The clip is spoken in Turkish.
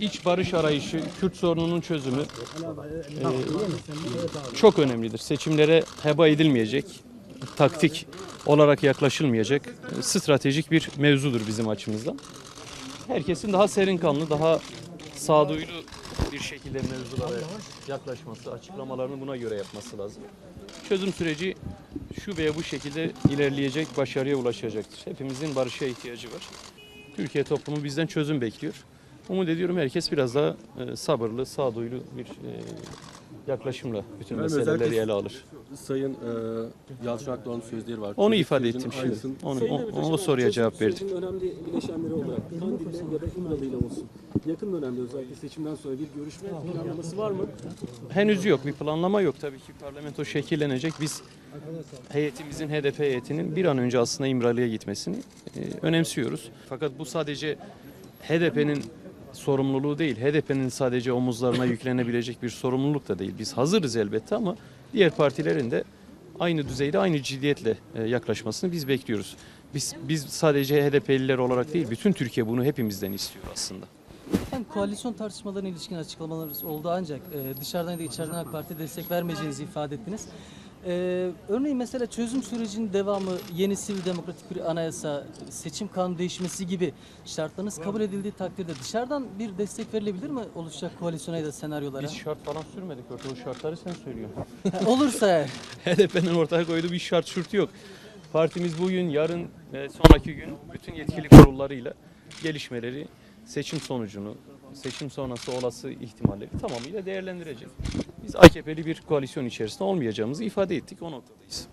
iç barış arayışı, Kürt sorununun çözümü e, çok önemlidir. Seçimlere heba edilmeyecek, taktik olarak yaklaşılmayacak, e, stratejik bir mevzudur bizim açımızdan. Herkesin daha serin kanlı, daha sağduyulu bir şekilde mevzulara yaklaşması, açıklamalarını buna göre yapması lazım. Çözüm süreci şu veya bu şekilde ilerleyecek, başarıya ulaşacaktır. Hepimizin barışa ihtiyacı var. Türkiye toplumu bizden çözüm bekliyor. Umut ediyorum herkes biraz daha e, sabırlı, sağduyulu bir e, yaklaşımla bütün Ben meseleleri ele alır. Sayın e, Yalçın Akdoğan'ın sözleri var. Onu ifade ettim şimdi. aynısını- Onu, Sayın o, o ama soruya cevap verdim. sürecinin önemli bileşenleri olarak Kandil'le ya da İmralı ile olsun. Yakın dönemde özellikle seçimden sonra bir görüşme planlaması var mı? Henüz yok, bir planlama yok. Tabii ki parlamento şekillenecek. Biz heyetimizin, HDP heyetinin bir an önce aslında İmralı'ya gitmesini e, önemsiyoruz. Fakat bu sadece HDP'nin sorumluluğu değil, HDP'nin sadece omuzlarına yüklenebilecek bir sorumluluk da değil. Biz hazırız elbette ama diğer partilerin de aynı düzeyde, aynı ciddiyetle e, yaklaşmasını biz bekliyoruz. Biz, biz sadece HDP'liler olarak değil, bütün Türkiye bunu hepimizden istiyor aslında. Hem koalisyon tartışmalarına ilişkin açıklamalarınız oldu ancak e, dışarıdan da içeriden AK Parti destek vermeyeceğinizi ifade ettiniz. E, örneğin mesela çözüm sürecinin devamı, yeni sivil demokratik bir anayasa, seçim kanunu değişmesi gibi şartlarınız kabul edildiği takdirde dışarıdan bir destek verilebilir mi oluşacak koalisyona ya da senaryolara? Biz şart falan sürmedik orada, o şartları sen söylüyorsun. Ha, Olursa eğer. HDP'nin ortaya koyduğu bir şart şurt yok. Partimiz bugün, yarın sonraki gün bütün yetkili kurullarıyla gelişmeleri, seçim sonucunu, seçim sonrası olası ihtimalleri tamamıyla değerlendirecek. Biz AKP'li bir koalisyon içerisinde olmayacağımızı ifade ettik. O noktadayız.